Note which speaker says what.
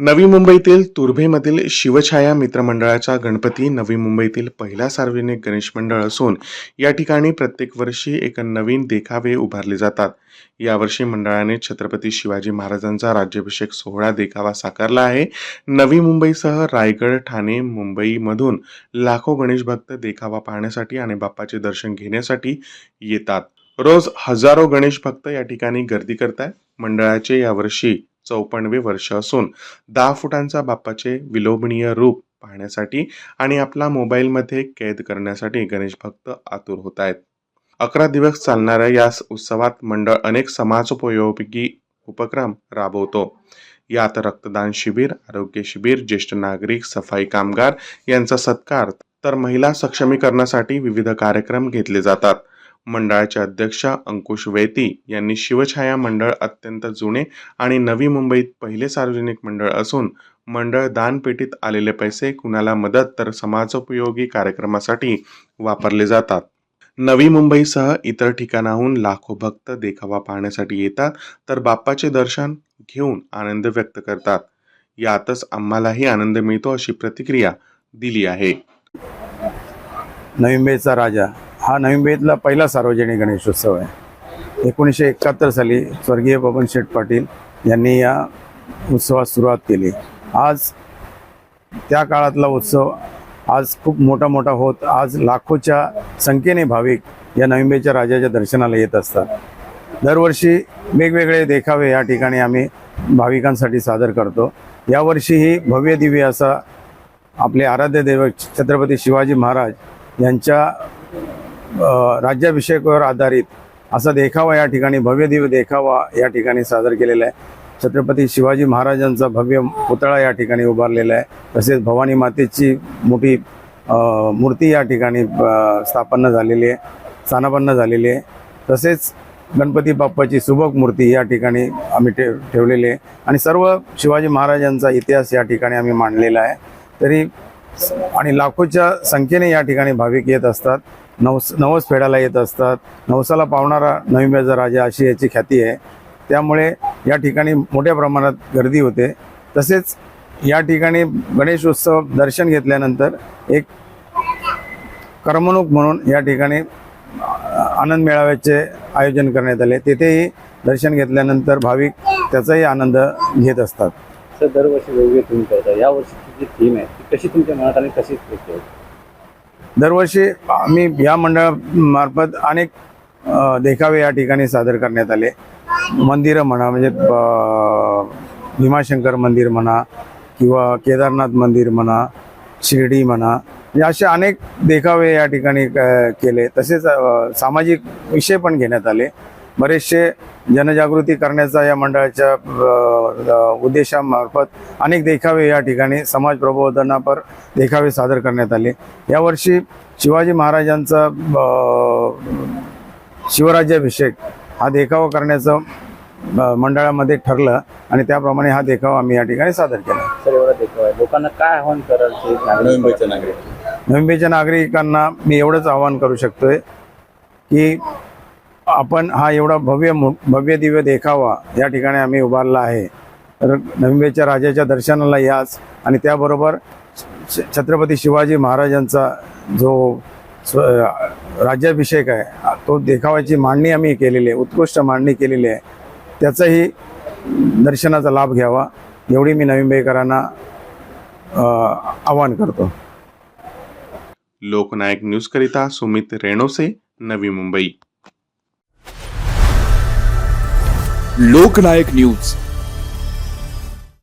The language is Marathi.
Speaker 1: नवी मुंबईतील तुर्भेमधील शिवछाया मित्रमंडळाचा गणपती नवी मुंबईतील पहिला सार्वजनिक गणेश मंडळ असून या ठिकाणी प्रत्येक वर्षी एक नवीन देखावे उभारले जातात. यावर्षी मंडळाने छत्रपती शिवाजी महाराजांचा राज्याभिषेक सोहळा देखावा साकारला आहे. नवी मुंबईसह रायगड ठाणे मुंबईमधून लाखो गणेश भक्त देखावा पाहण्यासाठी आणि बाप्पाचे दर्शन घेण्यासाठी येतात. रोज हजारो गणेश भक्त या ठिकाणी गर्दी करतात मंडळाचे यावर्षी चौपन्नवे वर्ष असून दहा फुटांचा बाप्पाचे विलोभनीय रूप पाहण्यासाठी आणि आपला मोबाईलमध्ये कैद करण्यासाठी गणेश भक्त आतुर होत आहेत. अकरा दिवस चालणाऱ्या या उत्सवात मंडळ अनेक समाजोपयोगी उपक्रम राबवतो. यात रक्तदान शिबिर आरोग्य शिबिर ज्येष्ठ नागरिक सफाई कामगार यांचा सत्कार तर महिला सक्षमीकरणासाठी विविध कार्यक्रम घेतले जातात. मंडळाच्या अध्यक्षा अंकुश वेती यांनी शिवछाया मंडळ अत्यंत जुने आणि नवी मुंबईत पहिले सार्वजनिक मंडळ असून मंडळ दानपेटीत आलेले पैसे कुणाला मदत तर समाजोपयोगी कार्यक्रमासाठी वापरले जातात. नवी मुंबईसह इतर ठिकाणाहून लाखो भक्त देखावा पाहण्यासाठी येतात तर बाप्पाचे दर्शन घेऊन आनंद व्यक्त करतात. यातच आम्हालाही आनंद मिळतो अशी प्रतिक्रिया दिली आहे.
Speaker 2: नवी मुंबईचा राजा. हा नवी मुंबईतला पहिला सार्वजनिक गणेशोत्सव आहे. एकोणीसशे एकाहत्तर साली स्वर्गीय बबन शेठ पाटील यांनी या उत्सवात सुरुवात केली. आज त्या काळातला उत्सव आज खूप मोठा मोठा होत आज लाखोच्या संख्येने भाविक या नवी मुंबईच्या राजाच्या दर्शनाला येत असतात. दरवर्षी वेगवेगळे देखावे या ठिकाणी आम्ही भाविकांसाठी सादर करतो. यावर्षीही भव्य दिव्य असा आपले आराध्य दैवत छत्रपती शिवाजी महाराज यांच्या राज्याभिषेकावर आधारित असा देखावा या ठिकाणी भव्य दिव्य देखावा या ठिकाणी सादर केलेला आहे. छत्रपती शिवाजी महाराजांचा भव्य पुतळा या ठिकाणी उभारलेला आहे. तसेच भवानी मातेची मोठी मूर्ती या ठिकाणी स्थापन स्थापना झालेली आहे स्थानापन्न झालेली आहे. तसेच गणपती बाप्पाची सुबक मूर्ती या ठिकाणी आम्ही ठेव ठेवलेली आहे. आणि सर्व शिवाजी महाराजांचा इतिहास या ठिकाणी आम्ही मांडलेला आहे. तरी आणि लाखोच्या संख्येने या ठिकाणी भाविक येत असतात. नवस नवस फेडायला येत असतात. नवसाला पावणारा नवी राजा अशी याची ख्याती आहे. त्यामुळे या ठिकाणी मोठ्या प्रमाणात गर्दी होते. तसेच या ठिकाणी गणेश उत्सव दर्शन घेतल्यानंतर एक करमणूक म्हणून या ठिकाणी आनंद मेळाव्याचे आयोजन करण्यात आले. तेथेही दर्शन घेतल्यानंतर भाविक त्याचाही आनंद घेत असतात.
Speaker 3: सर दरवर्षी वेगवेगळे तुम्ही करता यावर्षीची जी थीम आहे ती कशी तुमच्या मनात आणि कशी?
Speaker 2: दरवर्षी आम्ही या मंडळामार्फत अनेक देखावे या ठिकाणी सादर करण्यात आले. मंदिरं म्हणा म्हणजे भीमाशंकर मंदिर म्हणा किंवा केदारनाथ मंदिर म्हणा शिर्डी म्हणा म्हणजे असे अनेक देखावे या ठिकाणी केले. तसेच सामाजिक विषय पण घेण्यात आले. बरेचसे जनजागृती करण्याचा या मंडळाच्या उद्देशामार्फत अनेक देखावे या ठिकाणी समाज प्रबोधनापर देखावे सादर करण्यात आले. यावर्षी शिवाजी महाराजांचा शिवराज्याभिषेक हा देखावा करण्याचं मंडळामध्ये ठरलं आणि त्याप्रमाणे हा देखावा आम्ही या ठिकाणी सादर केला.
Speaker 3: सर एवढा देखावा आहे. लोकांना काय आव्हान नागरिक? नागरिक.
Speaker 2: मुंबईच्या नागरिकांना मी एवढंच आवाहन करू शकतोय की आपण हा एवढा भव्य भव्य दिव्य देखावा या ठिकाणी आम्ही उभारला आहे. तर मुंबईच्या राजाच्या दर्शनाला याच आणि त्याबरोबर छ- छत्रपती शिवाजी महाराजांचा जो स्व राज्याभिषेक आहे तो देखावाची मांडणी आम्ही केलेली आहे उत्कृष्ट मांडणी केलेली आहे. त्याचाही दर्शनाचा लाभ घ्यावा एवढी मी नवी आवाहन करतो.
Speaker 1: लोकनायक न्यूजकरिता सुमित रेणोसे नवी मुंबई.
Speaker 4: लोकनायक न्यूज.